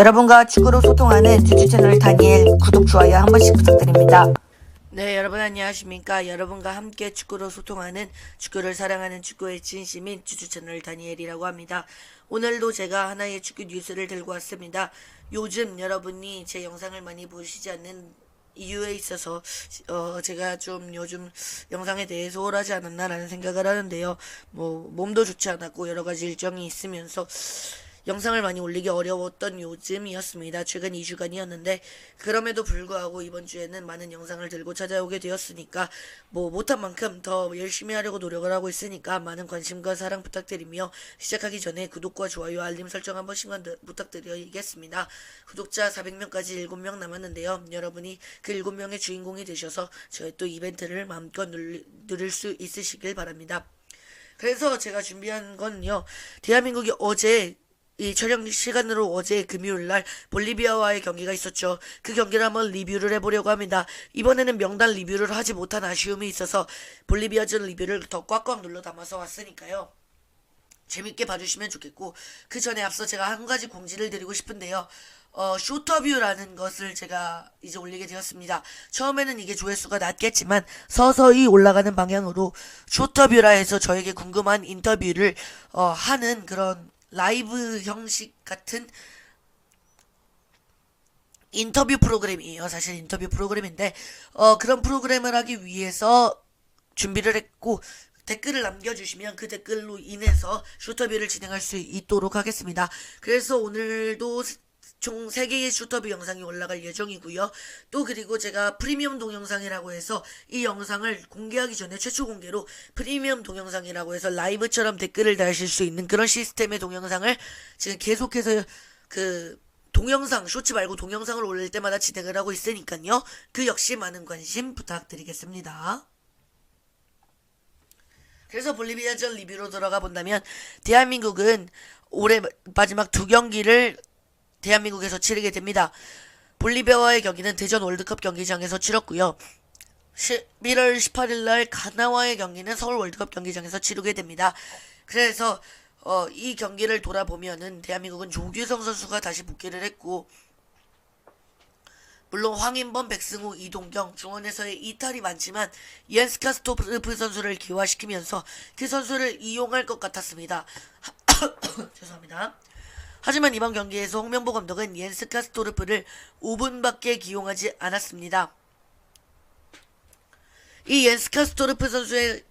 여러분과 축구로 소통하는 주주 채널 다니엘 구독 좋아요 한 번씩 부탁드립니다. 네, 여러분 안녕하십니까? 여러분과 함께 축구로 소통하는 축구를 사랑하는 축구의 진심인 주주 채널 다니엘이라고 합니다. 오늘도 제가 하나의 축구 뉴스를 들고 왔습니다. 요즘 여러분이 제 영상을 많이 보시지 않는 이유에 있어서 어 제가 좀 요즘 영상에 대해 소홀하지 않았나라는 생각을 하는데요. 뭐 몸도 좋지 않았고 여러 가지 일정이 있으면서 영상을 많이 올리기 어려웠던 요즘이었습니다. 최근 2주간이었는데 그럼에도 불구하고 이번 주에는 많은 영상을 들고 찾아오게 되었으니까 뭐 못한 만큼 더 열심히 하려고 노력을 하고 있으니까 많은 관심과 사랑 부탁드리며 시작하기 전에 구독과 좋아요 알림 설정 한 번씩만 더 부탁드리겠습니다. 구독자 400명까지 7명 남았는데요. 여러분이 그 7명의 주인공이 되셔서 저희 또 이벤트를 마음껏 누릴 수 있으시길 바랍니다. 그래서 제가 준비한 건요. 대한민국이 어제 이 촬영 시간으로 어제 금요일 날 볼리비아와의 경기가 있었죠. 그 경기를 한번 리뷰를 해보려고 합니다. 이번에는 명단 리뷰를 하지 못한 아쉬움이 있어서 볼리비아전 리뷰를 더 꽉꽉 눌러 담아서 왔으니까요. 재밌게 봐주시면 좋겠고 그 전에 앞서 제가 한 가지 공지를 드리고 싶은데요. 어, 쇼터뷰라는 것을 제가 이제 올리게 되었습니다. 처음에는 이게 조회수가 낮겠지만 서서히 올라가는 방향으로 쇼터뷰라 해서 저에게 궁금한 인터뷰를 어, 하는 그런 라이브 형식 같은 인터뷰 프로그램이에요. 사실 인터뷰 프로그램인데 어, 그런 프로그램을 하기 위해서 준비를 했고 댓글을 남겨주시면 그 댓글로 인해서 슈터뷰를 진행할 수 있도록 하겠습니다. 그래서 오늘도 총 3개의 슈터뷰 영상이 올라갈 예정이고요. 또 그리고 제가 프리미엄 동영상이라고 해서 이 영상을 공개하기 전에 최초 공개로 프리미엄 동영상이라고 해서 라이브처럼 댓글을 다실 수 있는 그런 시스템의 동영상을 지금 계속해서 그 동영상, 쇼츠 말고 동영상을 올릴 때마다 진행을 하고 있으니까요. 그 역시 많은 관심 부탁드리겠습니다. 그래서 볼리비아전 리뷰로 들어가 본다면 대한민국은 올해 마지막 두 경기를 대한민국에서 치르게 됩니다. 볼리비아와의 경기는 대전 월드컵 경기장에서 치렀고요. 11월 18일 날 가나와의 경기는 서울 월드컵 경기장에서 치르게 됩니다. 그래서 어, 이 경기를 돌아보면은 대한민국은 조규성 선수가 다시 복귀를 했고 물론 황인범, 백승우, 이동경, 중원에서의 이탈이 많지만 옌스카 스토프 선수를 기화시키면서 그 선수를 이용할 것 같았습니다. 죄송합니다. 하지만 이번 경기에서 홍명보 감독은 옌스 카 스토르프를 5분밖에 기용하지 않았습니다. 이 옌스 카 스토르프 선수의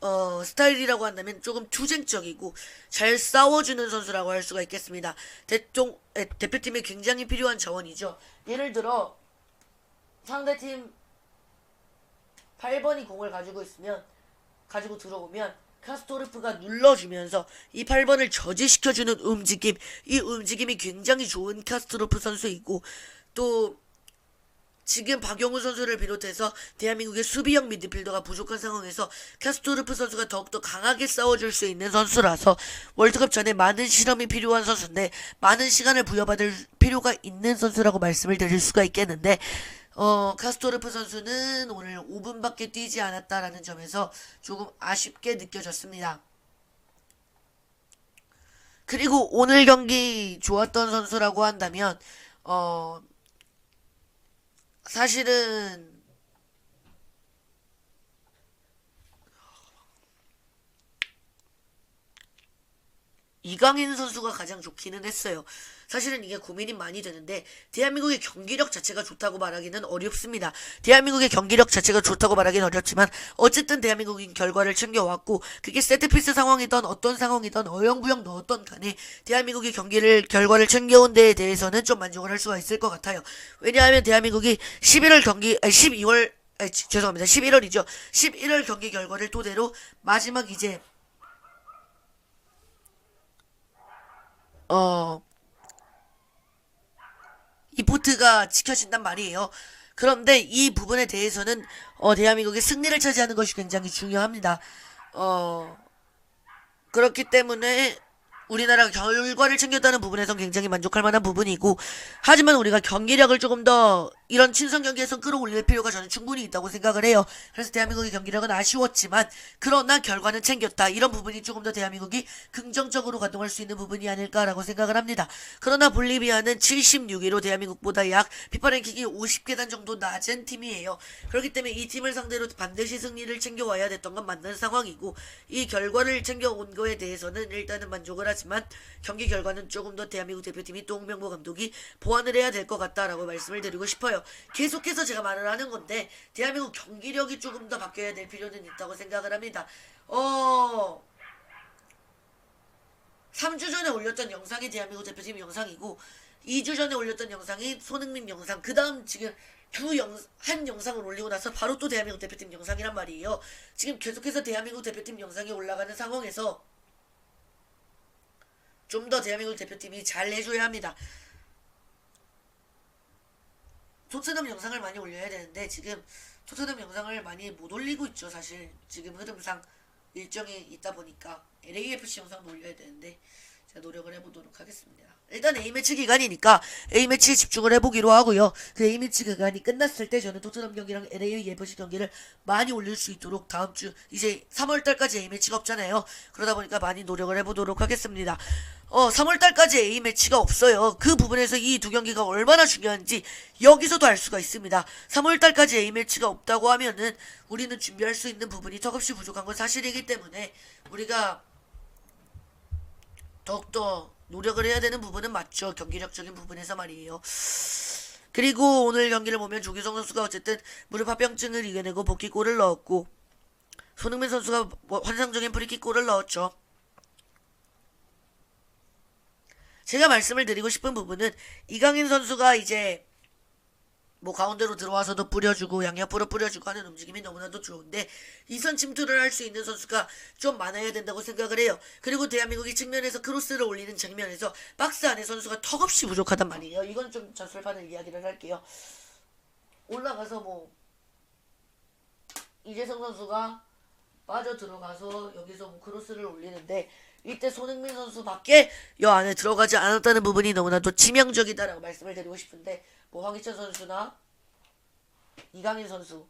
어, 스타일이라고 한다면 조금 투쟁적이고 잘 싸워주는 선수라고 할 수가 있겠습니다. 대통, 에, 대표팀에 굉장히 필요한 자원이죠. 예를 들어 상대팀 8번이 공을 가지고 있으면 가지고 들어오면 카스토르프가 눌러주면서 이 8번을 저지시켜주는 움직임. 이 움직임이 굉장히 좋은 카스토르프 선수이고 또 지금 박용우 선수를 비롯해서 대한민국의 수비형 미드필더가 부족한 상황에서 카스토르프 선수가 더욱더 강하게 싸워줄 수 있는 선수라서 월드컵 전에 많은 실험이 필요한 선수인데 많은 시간을 부여받을 필요가 있는 선수라고 말씀을 드릴 수가 있겠는데 어, 카스토르프 선수는 오늘 5분밖에 뛰지 않았다라는 점에서 조금 아쉽게 느껴졌습니다. 그리고 오늘 경기 좋았던 선수라고 한다면 어 사실은 이강인 선수가 가장 좋기는 했어요. 사실은 이게 고민이 많이 되는데 대한민국의 경기력 자체가 좋다고 말하기는 어렵습니다. 대한민국의 경기력 자체가 좋다고 말하기는 어렵지만 어쨌든 대한민국인 결과를 챙겨왔고 그게 세트피스 상황이던 어떤 상황이던 어영부영 넣었던 간에 대한민국이 경기를 결과를 챙겨온 데에 대해서는 좀 만족을 할 수가 있을 것 같아요. 왜냐하면 대한민국이 11월 경기 아니 12월 아니, 죄송합니다. 11월이죠. 11월 경기 결과를 토대로 마지막 이제 어, 이 포트가 지켜진단 말이에요. 그런데 이 부분에 대해서는 어, 대한민국의 승리를 차지하는 것이 굉장히 중요합니다. 어, 그렇기 때문에 우리나라 결과를 챙겼다는 부분에선 굉장히 만족할 만한 부분이고 하지만 우리가 경기력을 조금 더 이런 친선 경기에서 끌어올릴 필요가 저는 충분히 있다고 생각을 해요. 그래서 대한민국의 경기력은 아쉬웠지만 그러나 결과는 챙겼다. 이런 부분이 조금 더 대한민국이 긍정적으로 가동할 수 있는 부분이 아닐까라고 생각을 합니다. 그러나 볼리비아는 76위로 대한민국보다 약 피파 랭킹이 50계단 정도 낮은 팀이에요. 그렇기 때문에 이 팀을 상대로 반드시 승리를 챙겨와야 됐던 건 맞는 상황이고 이 결과를 챙겨온 거에 대해서는 일단은 만족을 하지만 경기 결과는 조금 더 대한민국 대표팀이 또 홍명보 감독이 보완을 해야 될 것 같다라고 말씀을 드리고 싶어요. 계속해서 제가 말을 하는 건데 대한민국 경기력이 조금 더 바뀌어야 될 필요는 있다고 생각을 합니다. 어 3주 전에 올렸던 영상이 대한민국 대표팀 영상이고 2주 전에 올렸던 영상이 손흥민 영상 그 다음 지금 그한 영상을 올리고 나서 바로 또 대한민국 대표팀 영상이란 말이에요. 지금 계속해서 대한민국 대표팀 영상이 올라가는 상황에서 좀 더 대한민국 대표팀이 잘 해줘야 합니다. 토트넘 영상을 많이 올려야 되는데 지금 토트넘 영상을 많이 못 올리고 있죠. 사실 지금 흐름상 일정이 있다 보니까. LAFC 영상도 올려야 되는데 노력을 해보도록 하겠습니다. 일단 A매치 기간이니까 A매치에 집중을 해보기로 하고요. 그 A매치 기간이 끝났을 때 저는 토트넘 경기랑 LAFC 경기를 많이 올릴 수 있도록 다음 주 이제 3월달까지 A매치가 없잖아요. 그러다 보니까 많이 노력을 해보도록 하겠습니다. 어 3월달까지 A매치가 없어요. 그 부분에서 이 두 경기가 얼마나 중요한지 여기서도 알 수가 있습니다. 3월달까지 A매치가 없다고 하면은 우리는 준비할 수 있는 부분이 턱없이 부족한 건 사실이기 때문에 우리가 더욱더 노력을 해야 되는 부분은 맞죠. 경기력적인 부분에서 말이에요. 그리고 오늘 경기를 보면 조규성 선수가 어쨌든 무릎 합병증을 이겨내고 복귀골을 넣었고 손흥민 선수가 뭐 환상적인 프리킥골을 넣었죠. 제가 말씀을 드리고 싶은 부분은 이강인 선수가 이제 뭐 가운데로 들어와서도 뿌려주고 양옆으로 뿌려주고 하는 움직임이 너무나도 좋은데 이선 침투를 할 수 있는 선수가 좀 많아야 된다고 생각을 해요. 그리고 대한민국이 측면에서 크로스를 올리는 장면에서 박스 안에 선수가 턱없이 부족하단 말이에요. 이건 좀 전술판을 이야기를 할게요. 올라가서 뭐 이재성 선수가 빠져 들어가서 여기서 뭐 크로스를 올리는데 이때 손흥민 선수밖에 여 안에 들어가지 않았다는 부분이 너무나도 치명적이다라고 말씀을 드리고 싶은데 뭐 황희찬 선수나 이강인 선수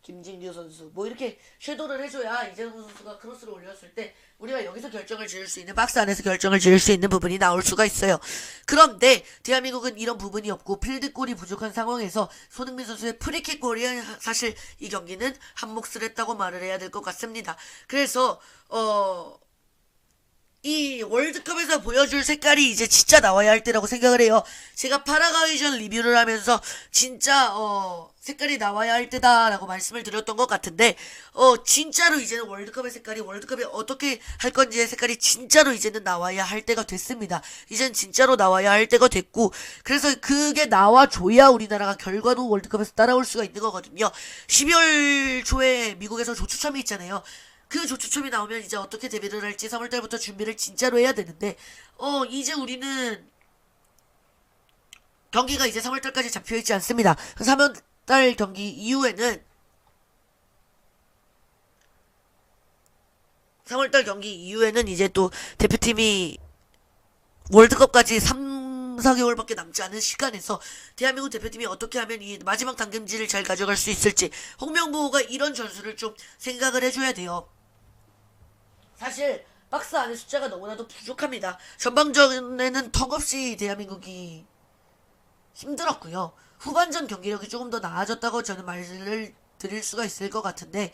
김진규 선수 뭐 이렇게 섀도를 해줘야 이재성 선수가 크로스를 올렸을 때 우리가 여기서 결정을 지을 수 있는 박스 안에서 결정을 지을 수 있는 부분이 나올 수가 있어요. 그런데 대한민국은 이런 부분이 없고 필드골이 부족한 상황에서 손흥민 선수의 프리킥 골이 사실 이 경기는 한 몫을 했다고 말을 해야 될 것 같습니다. 그래서 어. 이 월드컵에서 보여줄 색깔이 이제 진짜 나와야 할 때라고 생각을 해요. 제가 파라가이전 리뷰를 하면서 진짜 어 색깔이 나와야 할 때다라고 말씀을 드렸던 것 같은데 어 진짜로 이제는 월드컵의 색깔이 월드컵에 어떻게 할 건지의 색깔이 진짜로 이제는 나와야 할 때가 됐습니다. 이젠 진짜로 나와야 할 때가 됐고 그래서 그게 나와줘야 우리나라가 결과도 월드컵에서 따라올 수가 있는 거거든요. 12월 초에 미국에서 조추첨이 있잖아요. 그 조추첨이 나오면 이제 어떻게 데뷔를 할지 3월달부터 준비를 진짜로 해야 되는데 어 이제 우리는 경기가 이제 3월달까지 잡혀있지 않습니다. 3월달 경기 이후에는 3월달 경기 이후에는 이제 또 대표팀이 월드컵까지 3, 4개월밖에 남지 않은 시간에서 대한민국 대표팀이 어떻게 하면 이 마지막 당금질을 잘 가져갈 수 있을지 홍명보가 이런 전술을 좀 생각을 해줘야 돼요. 사실 박스 안에 숫자가 너무나도 부족합니다. 전방전에는 턱없이 대한민국이 힘들었고요. 후반전 경기력이 조금 더 나아졌다고 저는 말을 드릴 수가 있을 것 같은데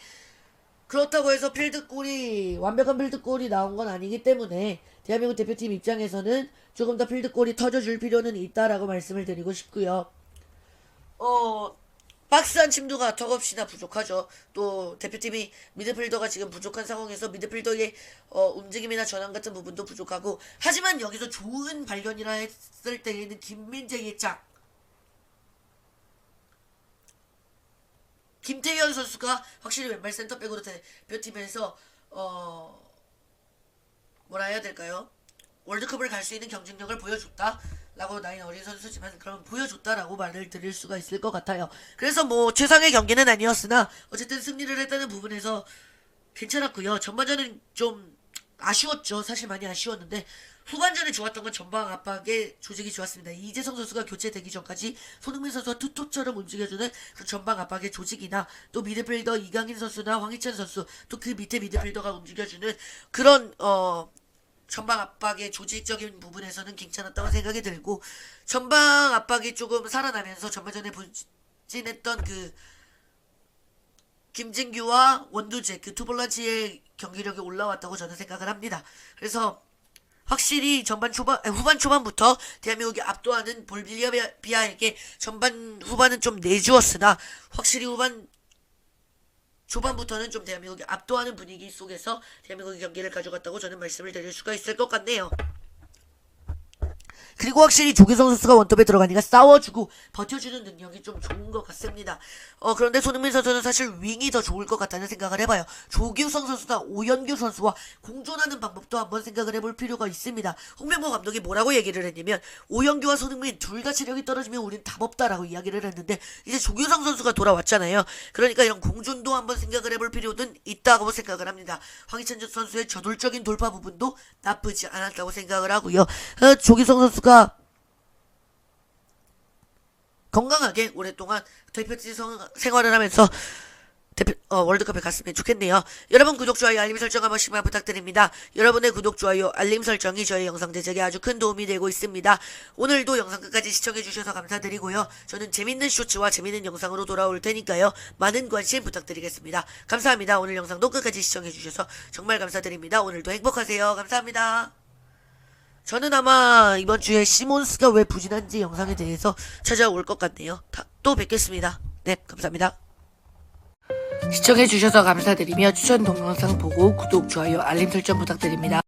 그렇다고 해서 필드골이 완벽한 필드골이 나온 건 아니기 때문에 대한민국 대표팀 입장에서는 조금 더 필드골이 터져줄 필요는 있다라고 말씀을 드리고 싶고요. 어 박스한 침투가 턱없이나 부족하죠. 또 대표팀이 미드필더가 지금 부족한 상황에서 미드필더의 어, 움직임이나 전환 같은 부분도 부족하고 하지만 여기서 좋은 발견이라 했을 때에는 김민재의 짝 김태현 선수가 확실히 왼발 센터백으로 대표팀에서 어 뭐라 해야 될까요? 월드컵을 갈 수 있는 경쟁력을 보여줬다. 라고 나이 어린 선수지만 그럼 보여줬다라고 말을 드릴 수가 있을 것 같아요. 그래서 뭐 최상의 경기는 아니었으나 어쨌든 승리를 했다는 부분에서 괜찮았고요. 전반전은 좀 아쉬웠죠. 사실 많이 아쉬웠는데 후반전에 좋았던 건 전방 압박의 조직이 좋았습니다. 이재성 선수가 교체되기 전까지 손흥민 선수가 투톱처럼 움직여주는 그 전방 압박의 조직이나 또 미드필더 이강인 선수나 황희찬 선수 또 그 밑에 미드필더가 움직여주는 그런 어 전방 압박의 조직적인 부분에서는 괜찮았다고 생각이 들고 전방 압박이 조금 살아나면서 전반전에 부진했던 그 김진규와 원두재 그 투볼란치의 경기력이 올라왔다고 저는 생각을 합니다. 그래서 확실히 전반 초반 아니, 후반 초반부터 대한민국이 압도하는 볼비아에게 전반 후반은 좀 내주었으나 확실히 후반 초반부터는 좀 대한민국이 압도하는 분위기 속에서 대한민국이 경기를 가져갔다고 저는 말씀을 드릴 수가 있을 것 같네요. 그리고 확실히 조규성 선수가 원톱에 들어가니까 싸워주고 버텨주는 능력이 좀 좋은 것 같습니다. 어 그런데 손흥민 선수는 사실 윙이 더 좋을 것 같다는 생각을 해봐요. 조규성 선수나 오연규 선수와 공존하는 방법도 한번 생각을 해볼 필요가 있습니다. 홍명보 감독이 뭐라고 얘기를 했냐면 오연규와 손흥민 둘 다 체력이 떨어지면 우린 답 없다라고 이야기를 했는데 이제 조규성 선수가 돌아왔잖아요. 그러니까 이런 공존도 한번 생각을 해볼 필요는 있다고 생각을 합니다. 황희찬 선수의 저돌적인 돌파 부분도 나쁘지 않았다고 생각을 하고요. 어, 조규성 선수 가 건강하게 오랫동안 대표팀 성- 생활을 하면서 대표, 어, 월드컵에 갔으면 좋겠네요. 여러분 구독, 좋아요, 알림 설정 한 번씩만 부탁드립니다. 여러분의 구독, 좋아요, 알림 설정이 저희 영상 제작에 아주 큰 도움이 되고 있습니다. 오늘도 영상 끝까지 시청해주셔서 감사드리고요. 저는 재밌는 쇼츠와 재밌는 영상으로 돌아올 테니까요. 많은 관심 부탁드리겠습니다. 감사합니다. 오늘 영상도 끝까지 시청해주셔서 정말 감사드립니다. 오늘도 행복하세요. 감사합니다. 저는 아마 이번 주에 시몬스가 왜 부진한지 영상에 대해서 찾아올 것 같네요. 다, 또 뵙겠습니다. 네, 감사합니다. 시청해주셔서 감사드리며 추천 동영상 보고 구독, 좋아요, 알림 설정 부탁드립니다.